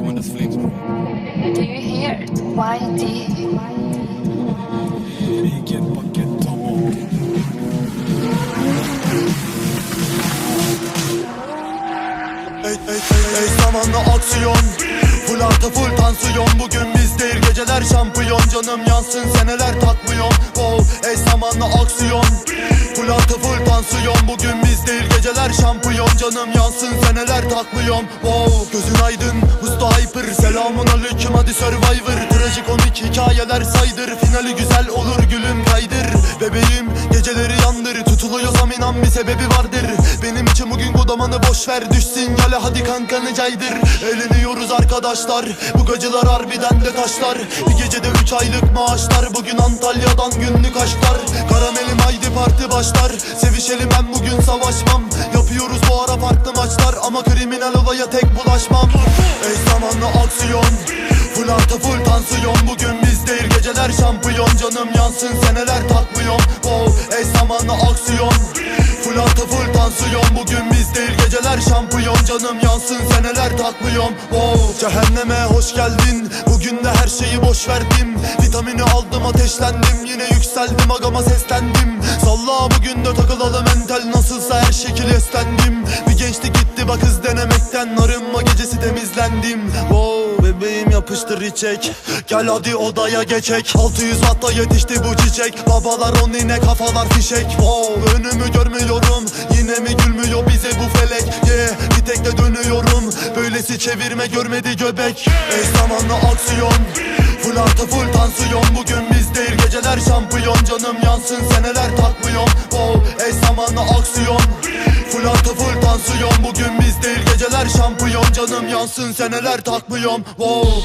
you when it's flames. Do you hear it? YD. Get bucket tamam. Ey, ey, ey, ey zamanla aksiyon. Full artı full tansiyon. Bugün biz değil geceler şampiyon. Canım yansın seneler takmıyorum Wow ey zamanla aksiyon. Full artı full tansiyon. Bugün biz değil geceler şampiyon. Canım yansın seneler takmıyorum Wow gözün aydın hyper Selamun aleyküm hadi survivor. Trajikomik hikayeler saydır Finali güzel olur gülüm kaydır. Bebeğim geceleri yandır Tutuluyorsam inan bir sebebi vardır. Benim için bugün kodamanı boş ver Düş sinyale hadi kankanı caydır. Eğleniyoruz arkadaşlar Bu gacılar harbiden de taşlar. Bir gecede üç aylık maaşlar Bugün Antalya'dan günlük aşklar. Karamelim haydi parti başlar Sevişelim ben bugün savaşmam. Yapıyoruz bu ara farklı maçlar Ama kriminal olaya tek bulaşmam aksiyon. Full artı full tansiyon. Bugün biz değil geceler şampiyon. Canım yansın seneler takmıyorum Wow eş zamanlı aksiyon. Full artı full tansiyon. Bugün biz değil geceler şampiyon. Canım yansın seneler takmıyorum Wow Cehenneme hoş geldin. Bugün de her şeyi boş verdim Vitamini aldım ateşlendim. Yine yükseldim agama seslendim. Salla bugün de takılalım entel gecesi temizlendim. Wow bebeğim yapıştır içek. Gel hadi odaya geçek. 600 watta yetişti bu çiçek. Babalar on yine kafalar fişek. Wow önümü görmüyorum. Yine mi gülmüyor bize bu felek? Yeah bir tek de dönüyorum. Böylesi çevirme görmedi göbek. Eş zamanlı aksiyon. Full artı full tansiyon. Bugün biz değil geceler şampiyon. Canım yansın seneler takmıyorum Wow eş zamanlı aksiyon. Full artı full tansiyon. Bugün Canım yansın seneler takmıyorum. Wow